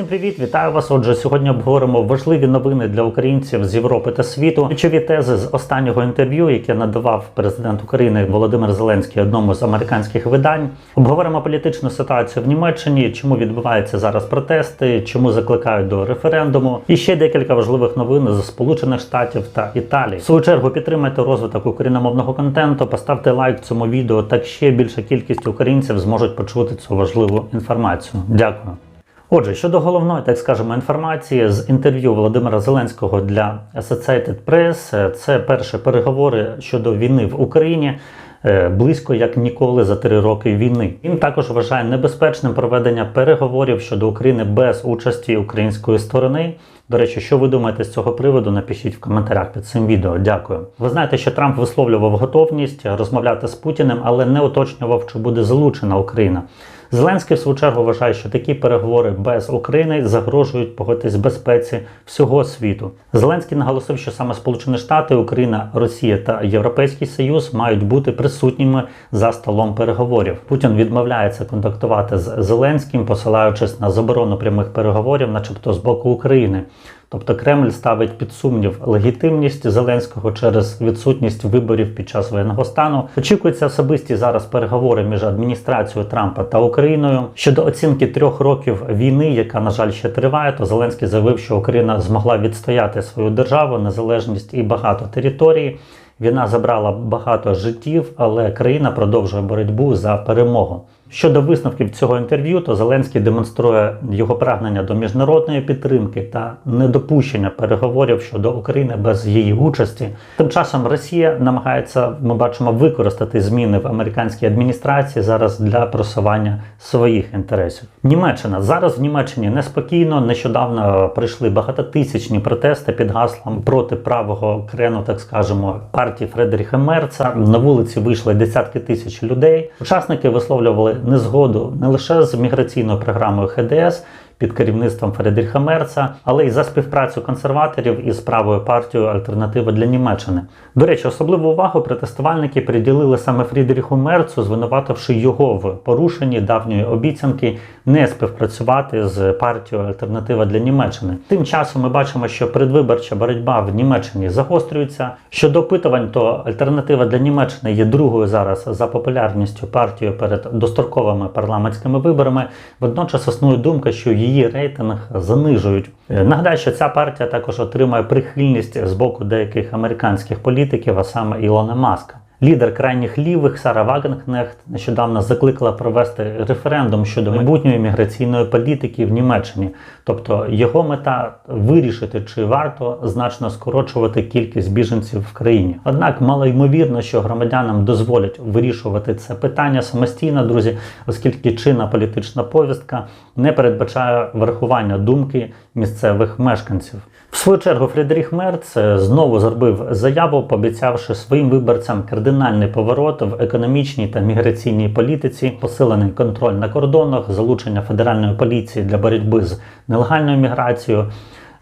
Всім привіт, вітаю вас. Отже, сьогодні обговоримо важливі новини для українців з Європи та світу. Ключові тези з останнього інтерв'ю, яке надавав президент України Володимир Зеленський одному з американських видань. Обговоримо політичну ситуацію в Німеччині, чому відбуваються зараз протести, чому закликають до референдуму. І ще декілька важливих новин з Сполучених Штатів та Італії. В свою чергу підтримайте розвиток україномовного контенту, поставте лайк цьому відео. Так ще більша кількість українців зможуть почути цю важливу інформацію. Дякую. Отже, щодо головної, так скажемо, інформації з інтерв'ю Володимира Зеленського для Associated Press, е, це перші переговори щодо війни в Україні. е, Близько як ніколи за три роки війни. Він також вважає небезпечним проведення переговорів щодо України без участі української сторони. До речі, що ви думаєте з цього приводу? Напишіть в коментарях під цим відео. Дякую. Ви знаєте, що Трамп висловлював готовність розмовляти з Путіним, але не уточнював, чи буде залучена Україна. Зеленський в свою чергу вважає, що такі переговори без України загрожують погодитись безпеці всього світу. Зеленський наголосив, що саме Сполучені Штати, Україна, Росія та Європейський Союз мають бути присутніми за столом переговорів. Путін відмовляється контактувати з Зеленським, посилаючись на заборону прямих переговорів, начебто з боку України. Тобто Кремль ставить під сумнів легітимність Зеленського через відсутність виборів під час воєнного стану. Очікуються особисті зараз переговори між адміністрацією Трампа та Україною щодо оцінки трьох років війни, яка на жаль ще триває. То Зеленський заявив, що Україна змогла відстояти свою державу, незалежність і багато територій. Війна забрала багато життів, але країна продовжує боротьбу за перемогу. Щодо висновків цього інтерв'ю, то Зеленський демонструє його прагнення до міжнародної підтримки та недопущення переговорів щодо України без її участі. Тим часом Росія намагається, ми бачимо, використати зміни в американській адміністрації зараз для просування своїх інтересів. Німеччина зараз в Німеччині неспокійно. Нещодавно прийшли багатотисячні протести під гаслом проти правого крену, так скажемо, партії Фредеріха Мерца. На вулиці вийшли десятки тисяч людей. Учасники висловлювали незгоду не лише з міграційною програмою ХДС. Під керівництвом Фредеріха Мерца, але й за співпрацю консерваторів із правою партією Альтернатива для Німеччини. До речі, особливу увагу протестувальники приділили саме Фрідріху Мерцу, звинувативши його в порушенні давньої обіцянки не співпрацювати з партією Альтернатива для Німеччини. Тим часом ми бачимо, що передвиборча боротьба в Німеччині загострюється. Щодо опитувань, то альтернатива для Німеччини є другою зараз за популярністю партією перед достроковими парламентськими виборами. Водночас існує думка, що її рейтинг занижують. Е, Нагадаю, що ця партія також отримує прихильність з боку деяких американських політиків, а саме Ілона Маска. Лідер крайніх лівих Сара Вагенкнехт нещодавно закликала провести референдум щодо майбутньої міграційної політики в Німеччині. Тобто його мета вирішити, чи варто значно скорочувати кількість біженців в країні. Однак мало ймовірно, що громадянам дозволять вирішувати це питання самостійно, друзі, оскільки чинна політична повістка не передбачає врахування думки місцевих мешканців. В свою чергу Фредеріх Мерц знову зробив заяву, пообіцявши своїм виборцям кардинальний поворот в економічній та міграційній політиці, посилений контроль на кордонах, залучення федеральної поліції для боротьби з нелегальною міграцією.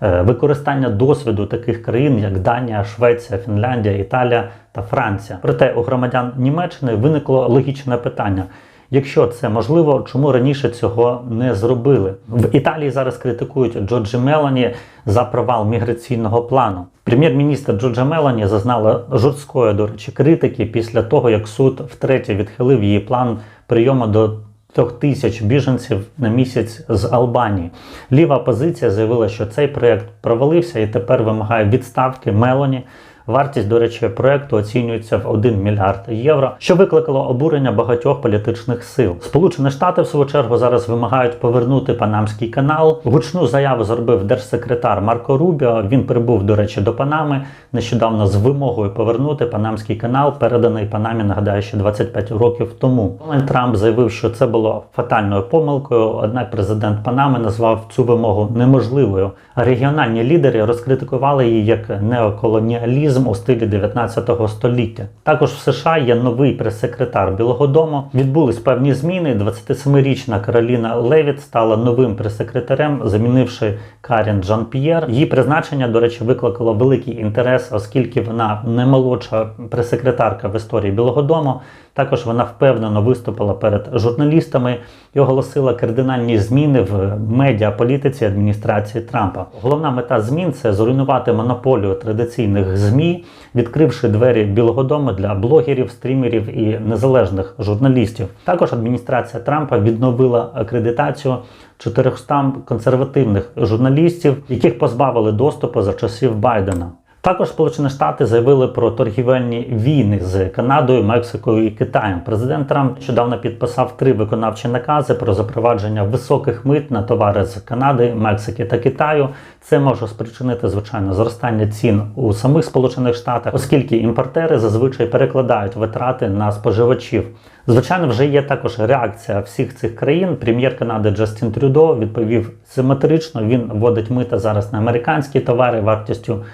е, Використання досвіду таких країн, як Данія, Швеція, Фінляндія, Італія та Франція. Проте у громадян Німеччини виникло логічне питання: Якщо це можливо, чому раніше цього не зробили? В Італії зараз критикують Джорджі Мелані за провал міграційного плану. Прем'єр-міністр Джорджа Мелані зазнала жорсткої, до речі, критики після того, як суд втретє відхилив її план прийому до трьох тисяч біженців на місяць з Албанії. Ліва опозиція заявила, що цей проект провалився і тепер вимагає відставки Мелані. Вартість, до речі, проекту оцінюється в 1 мільярд євро, що викликало обурення багатьох політичних сил. Сполучені Штати, в свою чергу, зараз вимагають повернути Панамський канал. Гучну заяву зробив держсекретар Марко Рубіо. Він прибув, до речі, до Панами нещодавно з вимогою повернути Панамський канал, переданий Панамі, нагадаю, ще 25 років тому. Дональд Трамп заявив, що це було фатальною помилкою. Однак президент Панами назвав цю вимогу неможливою. Регіональні лідери розкритикували її як неоколоніалізм у стилі 19 століття. Також в США є новий прес-секретар Білого Дому. Відбулись певні зміни. 27-річна Кароліна Левіт стала новим прес-секретарем, замінивши Карін Жан П'єр. Її призначення, до речі, викликало великий інтерес, оскільки вона не молодша прес-секретарка в історії Білого Дому. Також вона впевнено виступила перед журналістами і оголосила кардинальні зміни в медіаполітиці адміністрації Трампа. Головна мета змін це зруйнувати монополію традиційних змі, відкривши двері Білого Дому для блогерів, стрімерів і незалежних журналістів. Також адміністрація Трампа відновила акредитацію 400 консервативних журналістів, яких позбавили доступу за часів Байдена. Також Сполучені Штати заявили про торгівельні війни з Канадою, Мексикою і Китаєм. Президент Трамп нещодавно підписав три виконавчі накази про запровадження високих мит на товари з Канади, Мексики та Китаю. Це може спричинити звичайно зростання цін у самих Сполучених Штатах, оскільки імпортери зазвичай перекладають витрати на споживачів. Звичайно, вже є також реакція всіх цих країн. Прем'єр Канади Джастін Трюдо відповів симетрично. Він вводить мита зараз на американські товари вартістю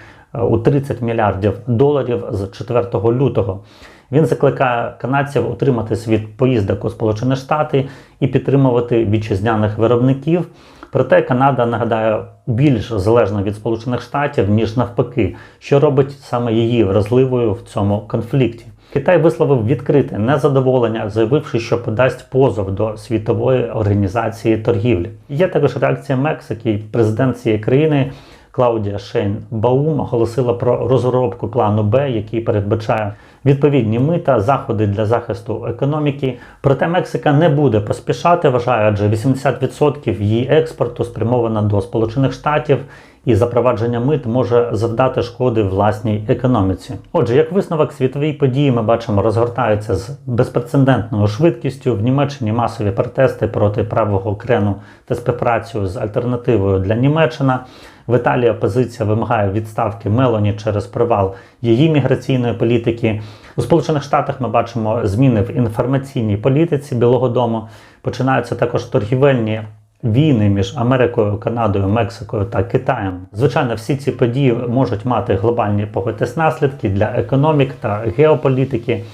у 30 мільярдів доларів з 4 лютого. Він закликає канадців утриматись від поїздок у Сполучені Штати і підтримувати вітчизняних виробників. Проте Канада нагадаю більш залежна від Сполучених Штатів ніж навпаки, що робить саме її вразливою в цьому конфлікті. Китай висловив відкрите незадоволення, заявивши, що подасть позов до світової організації торгівлі. Є також реакція Мексики. Президент цієї країни Клаудія Шейн Баум оголосила про розробку плану Б, який передбачає відповідні мита, заходи для захисту економіки. Проте Мексика не буде поспішати, вважає, адже 80% її експорту спрямовано до Сполучених Штатів. І запровадження мит може завдати шкоди власній економіці. Отже, як висновок світові події, ми бачимо, розгортаються з безпрецедентною швидкістю. В Німеччині масові протести проти правого крену та співпрацю з альтернативою для Німеччини. В Італії опозиція вимагає відставки Мелоні через провал її міграційної політики. У Сполучених Штатах ми бачимо зміни в інформаційній політиці Білого Дому. Починаються також торгівельні війни між Америкою, Канадою, Мексикою та Китаєм. Звичайно, всі ці події можуть мати глобальні погодьтесь наслідки для економік та геополітики.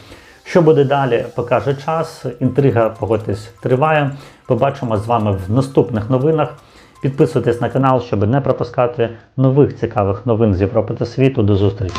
Що буде далі, покаже час. Інтрига погодьтесь триває. Побачимо з вами в наступних новинах. Підписуйтесь на канал, щоб не пропускати нових цікавих новин з Європи та світу. До зустрічі!